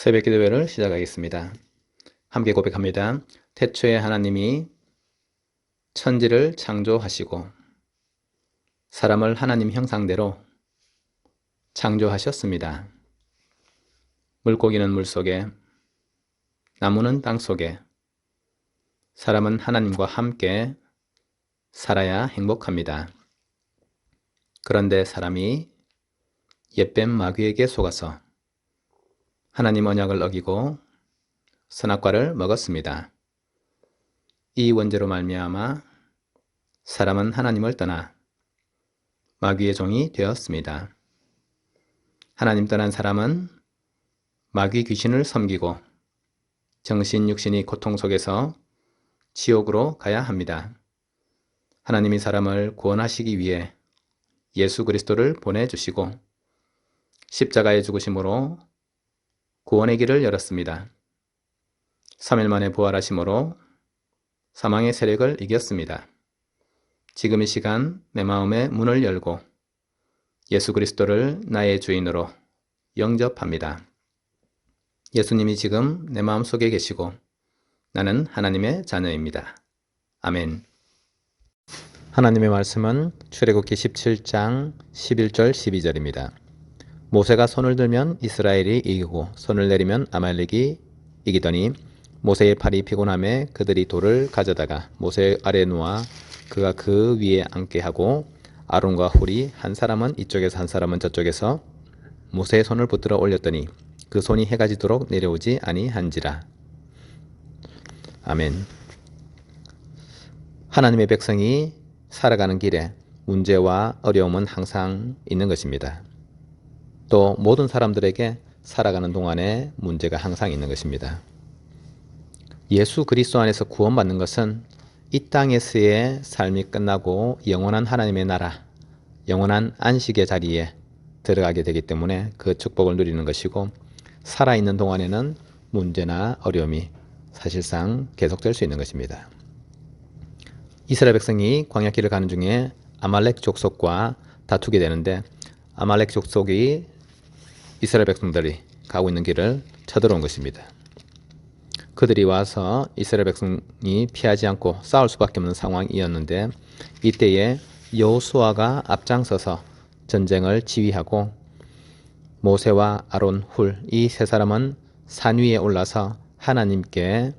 새벽 기도회를 시작하겠습니다. 함께 고백합니다. 태초에 하나님이 천지를 창조하시고 사람을 하나님 형상대로 창조하셨습니다. 물고기는 물속에, 나무는 땅속에, 사람은 하나님과 함께 살아야 행복합니다. 그런데 사람이 옛뱀 마귀에게 속아서 하나님 언약을 어기고 선악과를 먹었습니다. 이 원죄로 말미암아 사람은 하나님을 떠나 마귀의 종이 되었습니다. 하나님 떠난 사람은 마귀 귀신을 섬기고 정신 육신이 고통 속에서 지옥으로 가야 합니다. 하나님이 사람을 구원하시기 위해 예수 그리스도를 보내주시고 십자가의 죽으심으로 구원의 길을 열었습니다. 3일 만에 부활하심으로 사망의 세력을 이겼습니다. 지금 이 시간 내 마음의 문을 열고 예수 그리스도를 나의 주인으로 영접합니다. 예수님이 지금 내 마음 속에 계시고 나는 하나님의 자녀입니다. 아멘. 하나님의 말씀은 출애굽기 17장 11절 12절입니다. 모세가 손을 들면 이스라엘이 이기고 손을 내리면 아말렉이 이기더니 모세의 팔이 피곤함에 그들이 돌을 가져다가 모세 아래 놓아 그가 그 위에 앉게 하고 아론과 훌이 한 사람은 이쪽에서 한 사람은 저쪽에서 모세의 손을 붙들어 올렸더니 그 손이 해가 지도록 내려오지 아니한지라. 아멘. 하나님의 백성이 살아가는 길에 문제와 어려움은 항상 있는 것입니다. 또 모든 사람들에게 살아가는 동안에 문제가 항상 있는 것입니다. 예수 그리스도 안에서 구원받는 것은 이 땅에서의 삶이 끝나고 영원한 하나님의 나라, 영원한 안식의 자리에 들어가게 되기 때문에 그 축복을 누리는 것이고 살아있는 동안에는 문제나 어려움이 사실상 계속될 수 있는 것입니다. 이스라엘 백성이 광야길을 가는 중에 아말렉 족속과 다투게 되는데 아말렉 족속이 이스라엘 백성들이 가고 있는 길을 쳐들어온 것입니다. 그들이 와서 이스라엘 백성이 피하지 않고 싸울 수밖에 없는 상황이었는데 이때에 여호수아가 앞장서서 전쟁을 지휘하고 모세와 아론, 훌 이 세 사람은 산 위에 올라서 하나님께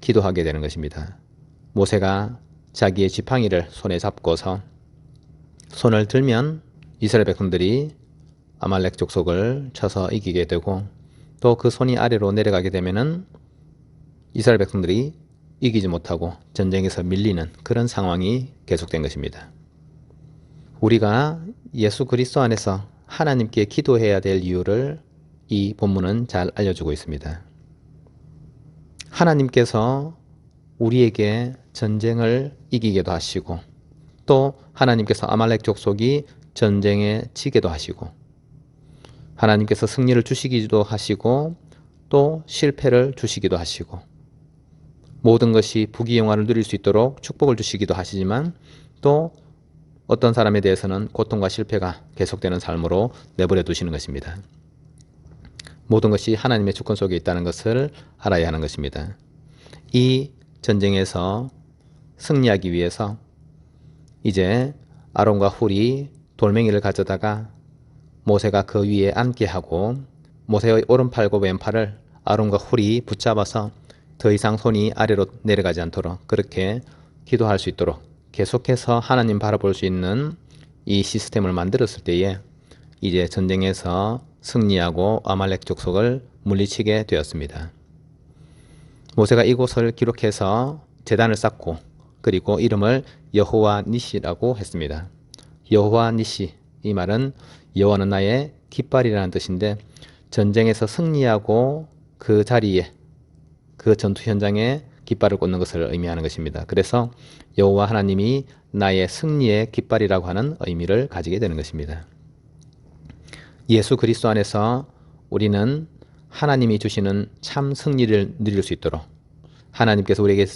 기도하게 되는 것입니다. 모세가 자기의 지팡이를 손에 잡고서 손을 들면 이스라엘 백성들이 아말렉 족속을 쳐서 이기게 되고 또 그 손이 아래로 내려가게 되면은 이스라엘 백성들이 이기지 못하고 전쟁에서 밀리는 그런 상황이 계속된 것입니다. 우리가 예수 그리스도 안에서 하나님께 기도해야 될 이유를 이 본문은 잘 알려주고 있습니다. 하나님께서 우리에게 전쟁을 이기게도 하시고 또 하나님께서 아말렉 족속이 전쟁에 지게도 하시고 하나님께서 승리를 주시기도 하시고 또 실패를 주시기도 하시고 모든 것이 부귀영화를 누릴 수 있도록 축복을 주시기도 하시지만 또 어떤 사람에 대해서는 고통과 실패가 계속되는 삶으로 내버려 두시는 것입니다. 모든 것이 하나님의 주권 속에 있다는 것을 알아야 하는 것입니다. 이 전쟁에서 승리하기 위해서 이제 아론과 훌이 돌멩이를 가져다가 모세가 그 위에 앉게 하고 모세의 오른팔과 왼팔을 아론과 훌이 붙잡아서 더 이상 손이 아래로 내려가지 않도록 그렇게 기도할 수 있도록 계속해서 하나님 바라볼 수 있는 이 시스템을 만들었을 때에 이제 전쟁에서 승리하고 아말렉 족속을 물리치게 되었습니다. 모세가 이곳을 기록해서 재단을 쌓고 그리고 이름을 여호와 니시라고 했습니다. 여호와 니시 이 말은 여호와는 나의 깃발이라는 뜻인데 전쟁에서 승리하고 그 자리에 그 전투 현장에 깃발을 꽂는 것을 의미하는 것입니다. 그래서 여호와 하나님이 나의 승리의 깃발이라고 하는 의미를 가지게 되는 것입니다. 예수 그리스도 안에서 우리는 하나님이 주시는 참 승리를 누릴 수 있도록 하나님께서 우리에게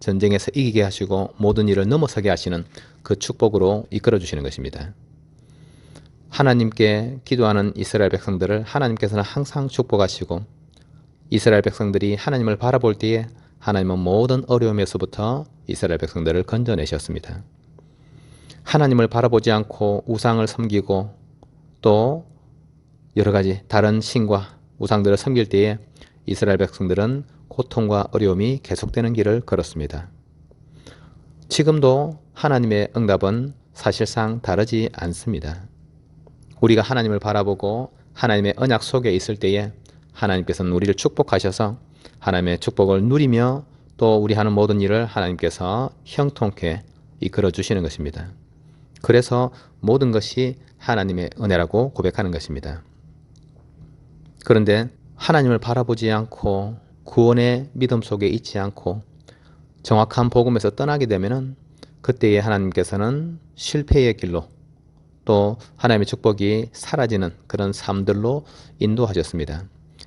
전쟁에서 이기게 하시고 모든 일을 넘어서게 하시는 그 축복으로 이끌어 주시는 것입니다. 하나님께 기도하는 이스라엘 백성들을 하나님께서는 항상 축복하시고 이스라엘 백성들이 하나님을 바라볼 때에 하나님은 모든 어려움에서부터 이스라엘 백성들을 건져내셨습니다. 하나님을 바라보지 않고 우상을 섬기고 또 여러 가지 다른 신과 우상들을 섬길 때에 이스라엘 백성들은 고통과 어려움이 계속되는 길을 걸었습니다. 지금도 하나님의 응답은 사실상 다르지 않습니다. 우리가 하나님을 바라보고 하나님의 언약 속에 있을 때에 하나님께서는 우리를 축복하셔서 하나님의 축복을 누리며 또 우리 하는 모든 일을 하나님께서 형통케 이끌어 주시는 것입니다. 그래서 모든 것이 하나님의 은혜라고 고백하는 것입니다. 그런데 하나님을 바라보지 않고 구원의 믿음 속에 있지 않고 정확한 복음에서 떠나게 되면은 그때에 하나님께서는 실패의 길로 또 하나님의 축복이 사라지는 그런 삶들로 인도하셨습니다.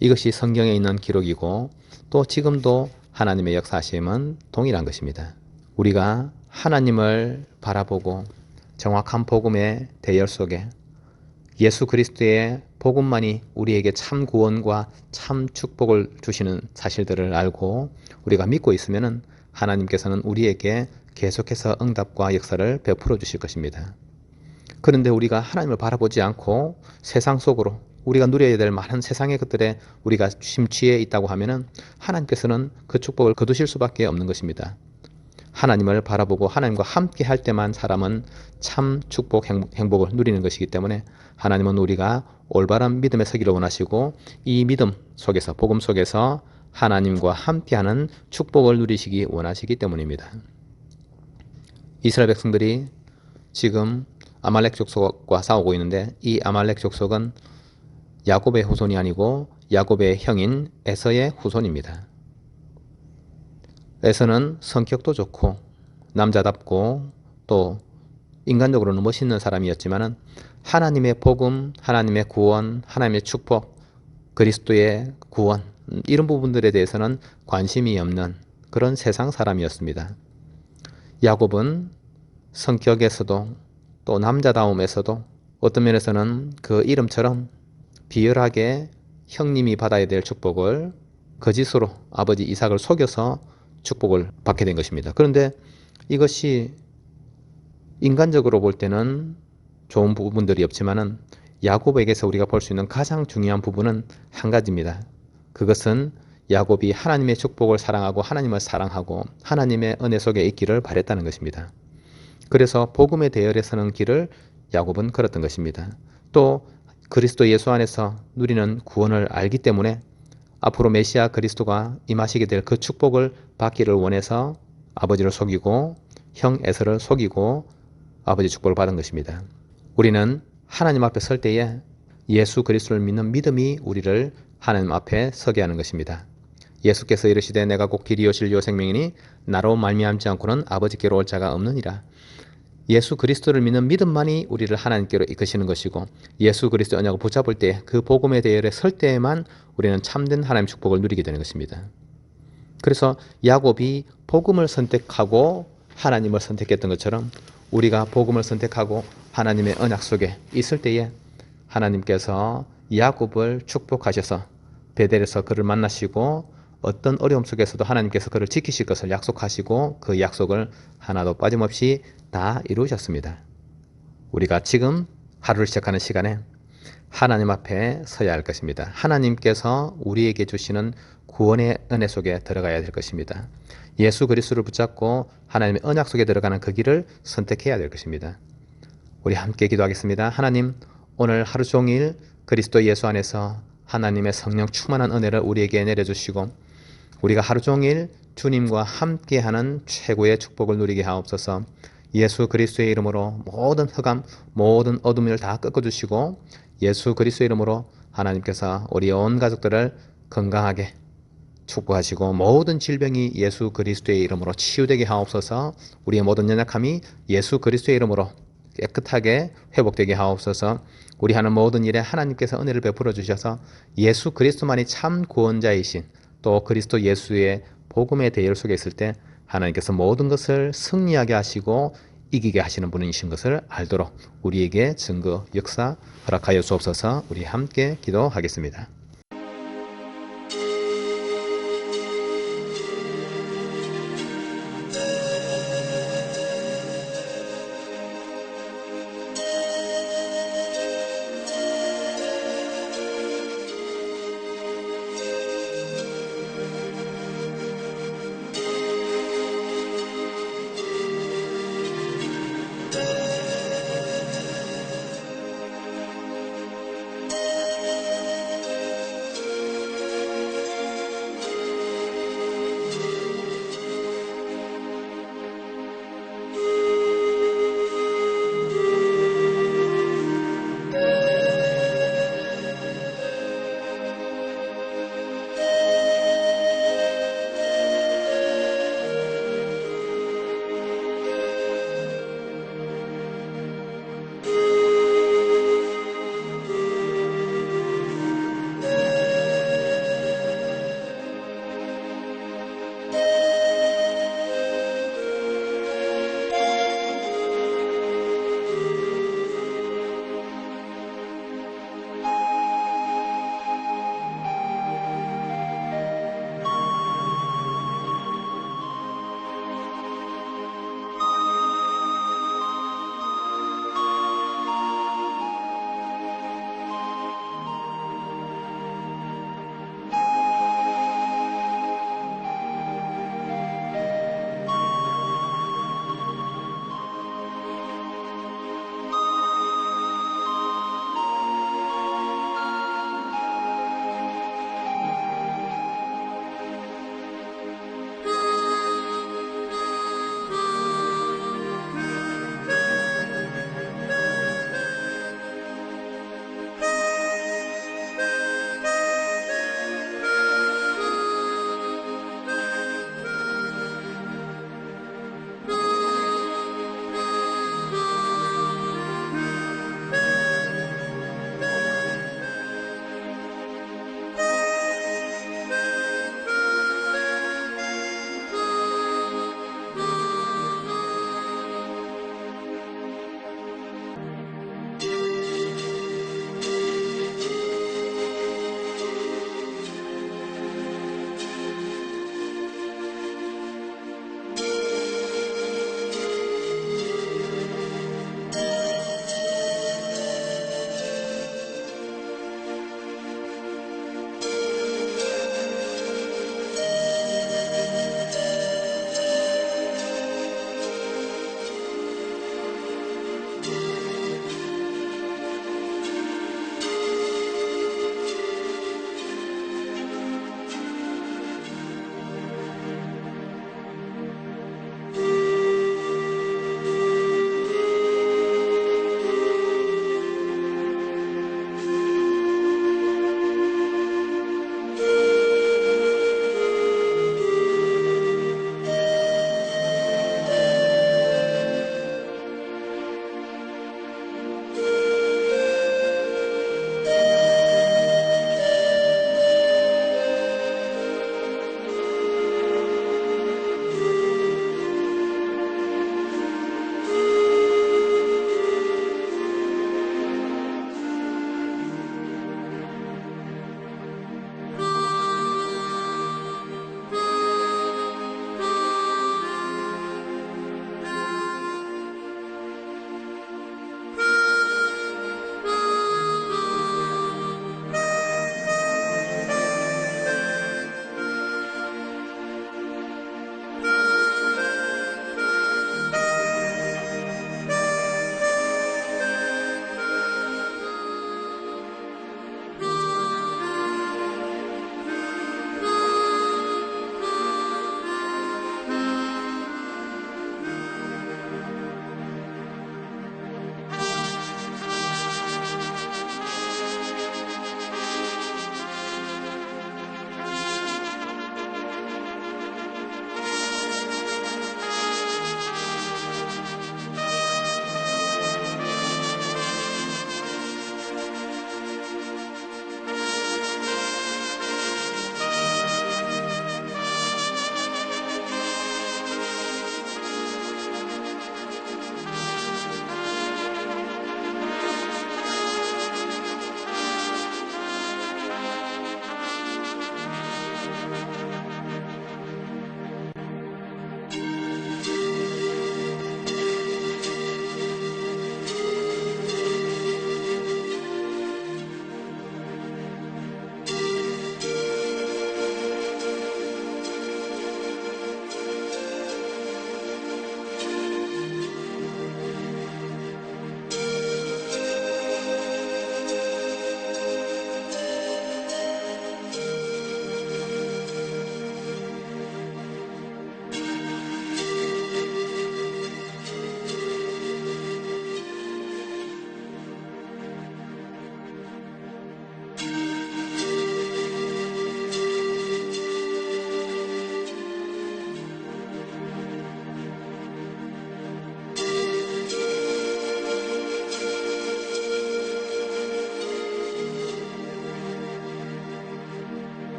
이것이 성경에 있는 기록이고 또 지금도 하나님의 역사하심은 동일한 것입니다. 우리가 하나님을 바라보고 정확한 복음의 대열 속에 예수 그리스도의 복음만이 우리에게 참 구원과 참 축복을 주시는 사실들을 알고 우리가 믿고 있으면 하나님께서는 우리에게 계속해서 응답과 역사를 베풀어 주실 것입니다. 그런데 우리가 하나님을 바라보지 않고 세상 속으로 우리가 누려야 될 많은 세상의 것들에 우리가 심취해 있다고 하면은 하나님께서는 그 축복을 거두실 수밖에 없는 것입니다. 하나님을 바라보고 하나님과 함께 할 때만 사람은 참 축복 행복을 누리는 것이기 때문에 하나님은 우리가 올바른 믿음에 서기를 원하시고 이 믿음 속에서 복음 속에서 하나님과 함께하는 축복을 누리시기 원하시기 때문입니다. 이스라엘 백성들이 지금 아말렉 족속과 싸우고 있는데 이 아말렉 족속은 야곱의 후손이 아니고 야곱의 형인 에서의 후손입니다. 에서는 성격도 좋고 남자답고 또 인간적으로는 멋있는 사람이었지만 하나님의 복음, 하나님의 구원, 하나님의 축복, 그리스도의 구원 이런 부분들에 대해서는 관심이 없는 그런 세상 사람이었습니다. 야곱은 성격에서도 또 남자다움에서도 어떤 면에서는 그 이름처럼 비열하게 형님이 받아야 될 축복을 거짓으로 아버지 이삭을 속여서 축복을 받게 된 것입니다. 그런데 이것이 인간적으로 볼 때는 좋은 부분들이 없지만은 야곱에게서 우리가 볼 수 있는 가장 중요한 부분은 한 가지입니다. 그것은 야곱이 하나님의 축복을 사랑하고 하나님을 사랑하고 하나님의 은혜 속에 있기를 바랬다는 것입니다. 그래서 복음의 대열에 서는 길을 야곱은 걸었던 것입니다. 또 그리스도 예수 안에서 누리는 구원을 알기 때문에 앞으로 메시아 그리스도가 임하시게 될 그 축복을 받기를 원해서 아버지를 속이고 형 에서를 속이고 아버지 축복을 받은 것입니다. 우리는 하나님 앞에 설 때에 예수 그리스도를 믿는 믿음이 우리를 하나님 앞에 서게 하는 것입니다. 예수께서 이르시되 내가 곧 길이요 진리요 생명이니 나로 말미암지 않고는 아버지께로 올 자가 없느니라. 예수 그리스도를 믿는 믿음만이 우리를 하나님께로 이끄시는 것이고 예수 그리스도 언약을 붙잡을 때 그 복음의 대열에 설 때에만 우리는 참된 하나님 축복을 누리게 되는 것입니다. 그래서 야곱이 복음을 선택하고 하나님을 선택했던 것처럼 우리가 복음을 선택하고 하나님의 언약 속에 있을 때에 하나님께서 야곱을 축복하셔서 베델에서 그를 만나시고 어떤 어려움 속에서도 하나님께서 그를 지키실 것을 약속하시고 그 약속을 하나도 빠짐없이 다 이루셨습니다. 우리가 지금 하루를 시작하는 시간에 하나님 앞에 서야 할 것입니다. 하나님께서 우리에게 주시는 구원의 은혜 속에 들어가야 될 것입니다. 예수 그리스도를 붙잡고 하나님의 언약 속에 들어가는 그 길을 선택해야 될 것입니다. 우리 함께 기도하겠습니다. 하나님, 오늘 하루 종일 그리스도 예수 안에서 하나님의 성령 충만한 은혜를 우리에게 내려주시고 우리가 하루 종일 주님과 함께하는 최고의 축복을 누리게 하옵소서. 예수 그리스도의 이름으로 모든 흑암, 모든 어둠을 다 꺾어주시고 예수 그리스도의 이름으로 하나님께서 우리 온 가족들을 건강하게 축복하시고 모든 질병이 예수 그리스도의 이름으로 치유되게 하옵소서. 우리의 모든 연약함이 예수 그리스도의 이름으로 깨끗하게 회복되게 하옵소서. 우리 하는 모든 일에 하나님께서 은혜를 베풀어 주셔서 예수 그리스도만이 참 구원자이신 또 그리스도 예수의 복음의 대열 속에 있을 때 하나님께서 모든 것을 승리하게 하시고 이기게 하시는 분이신 것을 알도록 우리에게 증거, 역사 허락하여 주옵소서 우리 함께 기도하겠습니다.